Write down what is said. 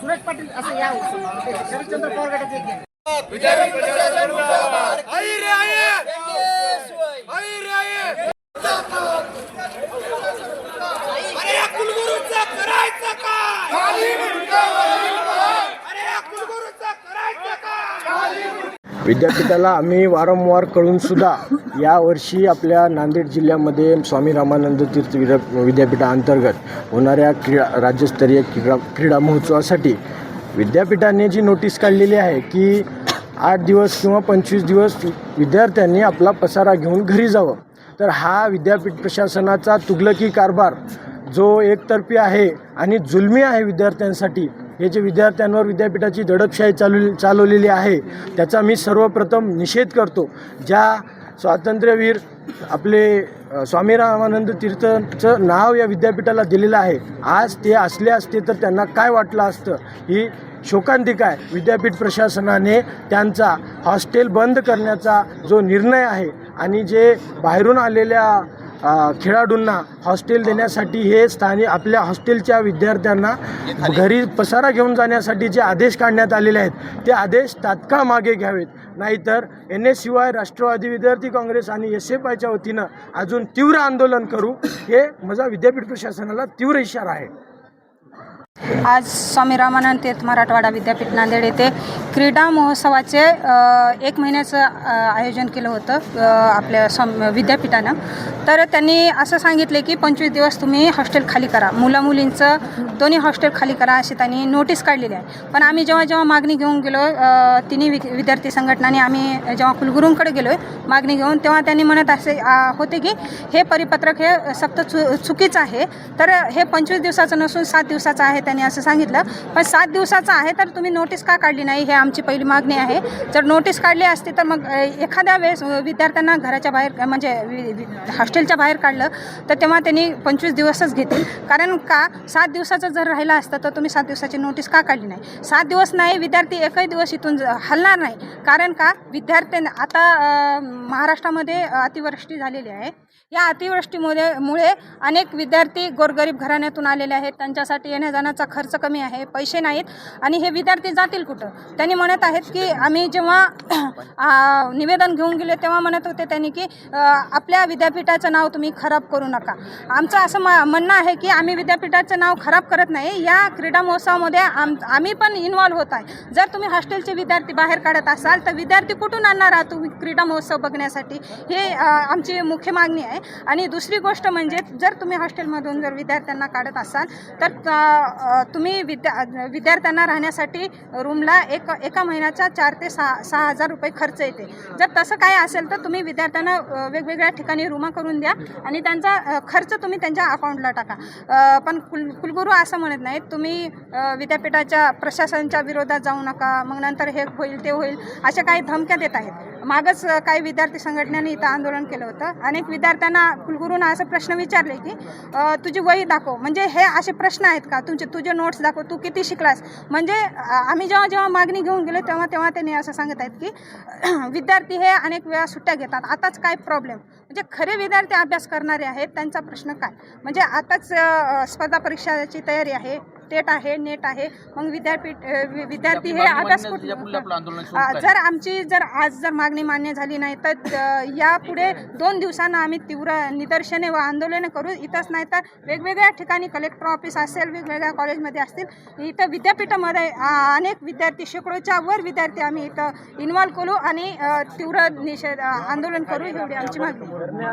सुरेश पाटील असं या शरदचंद्र पवार गटाचे विद्यापीठाला आम्ही वारंवार कळून सुद्धा यावर्षी आपल्या नांदेड जिल्ह्यामध्ये स्वामी रामानंद तीर्थ विद्या विद्यापीठाअंतर्गत होणाऱ्या क्रीडा राज्यस्तरीय क्रीडा क्रीडा महोत्सवासाठी विद्यापीठाने जी नोटीस काढलेली आहे की आठ दिवस किंवा पंचवीस दिवस विद्यार्थ्यांनी आपला पसारा घेऊन घरी जावं. तर हा विद्यापीठ प्रशासनाचा तुगलकी कारभार जो एकतर्फी आहे आणि जुलमी आहे विद्यार्थ्यांसाठी हे जे विद्यार्थ्यांवर विद्यापीठाची दडपशाही चालू चालवलेली आहे त्याचा मी सर्वप्रथम निषेध करतो. ज्या स्वातंत्र्यवीर आपले स्वामी रामानंद तीर्थचं नाव या विद्यापीठाला दिलेलं आहे आज ते असले असते तर त्यांना काय वाटलं असतं? ही शोकांतिका आहे. विद्यापीठ प्रशासनाने त्यांचा हॉस्टेल बंद करण्याचा जो निर्णय आहे आणि जे बाहेरून आलेल्या खेळाडूंना हॉस्टेल देण्यासाठी हे स्थानिक आपल्या हॉस्टेलच्या विद्यार्थ्यांना घरी पसारा घेऊन जाण्यासाठी जे आदेश काढण्यात आलेले आहेत ते आदेश तात्काळ मागे घ्यावेत. नाहीतर एन एस शिवाय राष्ट्रवादी विद्यार्थी काँग्रेस आणि एस एफ आयच्या वतीनं अजून तीव्र आंदोलन करू. हे माझा विद्यापीठ प्रशासनाला तीव्र इशारा आहे. आज स्वामी रामानंद तीर्थ मराठवाडा विद्यापीठ नांदेड येथे क्रीडा महोत्सवाचे एक महिन्याचं आयोजन केलं होतं आपल्या स्वाम विद्यापीठानं. तर त्यांनी असं सांगितले की पंचवीस दिवस तुम्ही हॉस्टेल खाली करा. मुला मुलींचं दोन्ही हॉस्टेल खाली करा अशी त्यांनी नोटीस काढलेली आहे. पण आम्ही जेव्हा जेव्हा मागणी घेऊन गेलो तिन्ही वि विद्यार्थी संघटनांनी आम्ही जेव्हा कुलगुरूंकडे गेलो आहे मागणी घेऊन तेव्हा त्यांनी म्हणत असे होते की हे परिपत्रक हे सक्त चु चुकीचं आहे. तर हे पंचवीस दिवसाचं नसून सात दिवसाचं आहे. त्यांनी असं सांगितलं. पण सात दिवसाचं आहे तर तुम्ही नोटीस का काढली नाही? हे आमची पहिली मागणी आहे. जर नोटीस काढली असती तर मग एखाद्या वेळेस विद्यार्थ्यांना घराच्या बाहेर म्हणजे हॉस्टेलच्या बाहेर काढलं तर तेव्हा त्यांनी पंचवीस दिवसच घेतील. कारण का? सात दिवसाचं जर राहिलं असतं तर तुम्ही सात दिवसाची नोटीस का काढली नाही? सात दिवस नाही विद्यार्थी एकही दिवस इथून हलणार नाही. कारण का? विद्यार्थ्यांना आता महाराष्ट्रामध्ये अतिवृष्टी झालेली आहे. या अतिवृष्टीमुळे मुळे अनेक विद्यार्थी गोरगरीब घराण्यातून आलेले आहेत. त्यांच्यासाठी येण्या जाण्याचा खर्च कमी आहे पैसे नाहीत आणि हे विद्यार्थी जातील कुठं? त्यांनी म्हणत आहेत की आम्ही जेव्हा निवेदन घेऊन गेले तेव्हा म्हणत होते त्यांनी की आपल्या विद्यापीठाचं नाव तुम्ही खराब करू नका. आमचं असं म म्हणणं आहे की आम्ही विद्यापीठाचं नाव खराब करत नाही. या क्रीडा महोत्सवामध्ये आम आम्ही पण इन्वॉल्व्ह होत आहे. जर तुम्ही हॉस्टेलचे विद्यार्थी बाहेर काढत असाल तर विद्यार्थी कुठून आणणार आहात तुम्ही क्रीडा महोत्सव बघण्यासाठी? हे आमची मुख्य मागणी आहे. आणि दुसरी गोष्ट म्हणजे जर तुम्ही हॉस्टेलमधून जर विद्यार्थ्यांना काढत असाल तर तुम्ही विद्या विद्यार्थ्यांना राहण्यासाठी रूमला एक एका महिन्याचा चार ते सहा सहा हजार रुपये खर्च येते. जर तसं काय असेल तर तुम्ही विद्यार्थ्यांना वेगवेगळ्या ठिकाणी रूमा करून द्या आणि त्यांचा खर्च तुम्ही त्यांच्या अकाउंटला टाका. पण कुल कुलगुरू असं म्हणत नाहीत तुम्ही विद्यापीठाच्या प्रशासनाच्या विरोधात जाऊ नका मग नंतर हे होईल ते होईल अशा काही धमक्या देत आहेत. मागच काही विद्यार्थी संघटनेने इथं आंदोलन केलं होतं. अनेक विद्यार्थ्यांना कुलगुरूंना असं प्रश्न विचारले की तुझी वही दाखव. म्हणजे हे असे प्रश्न आहेत का? तुमचे तुझे नोट्स दाखव तू किती शिकलास? म्हणजे आम्ही जेव्हा जेव्हा मागणी घेऊन गेलो तेव्हा तेव्हा त्यांनी असं सांगत आहेत की विद्यार्थी हे अनेक वेळा सुट्ट्या घेतात. आताच काय प्रॉब्लेम म्हणजे खरे विद्यार्थी अभ्यास करणारे आहेत त्यांचा प्रश्न काय? म्हणजे आताच स्पर्धा परीक्षाची तयारी आहे. टेट आहे नेट आहे. मग विद्यापीठ विद्यार्थी हे अभ्यास जर आमची जर आज जर मागणी मान्य झाली नाही तर यापुढे दोन दिवसांना आम्ही तीव्र निदर्शने व आंदोलनं करू. इथंच नाही तर वेगवेगळ्या ठिकाणी कलेक्टर ऑफिस असेल वेगवेगळ्या कॉलेजमध्ये असतील इथं विद्यापीठामध्ये अनेक विद्यार्थी शेकडोच्या वर विद्यार्थी आम्ही इथं इन्व्हॉल्व करू आणि तीव्र निषेध आंदोलन करू. एवढी आमची मागणी.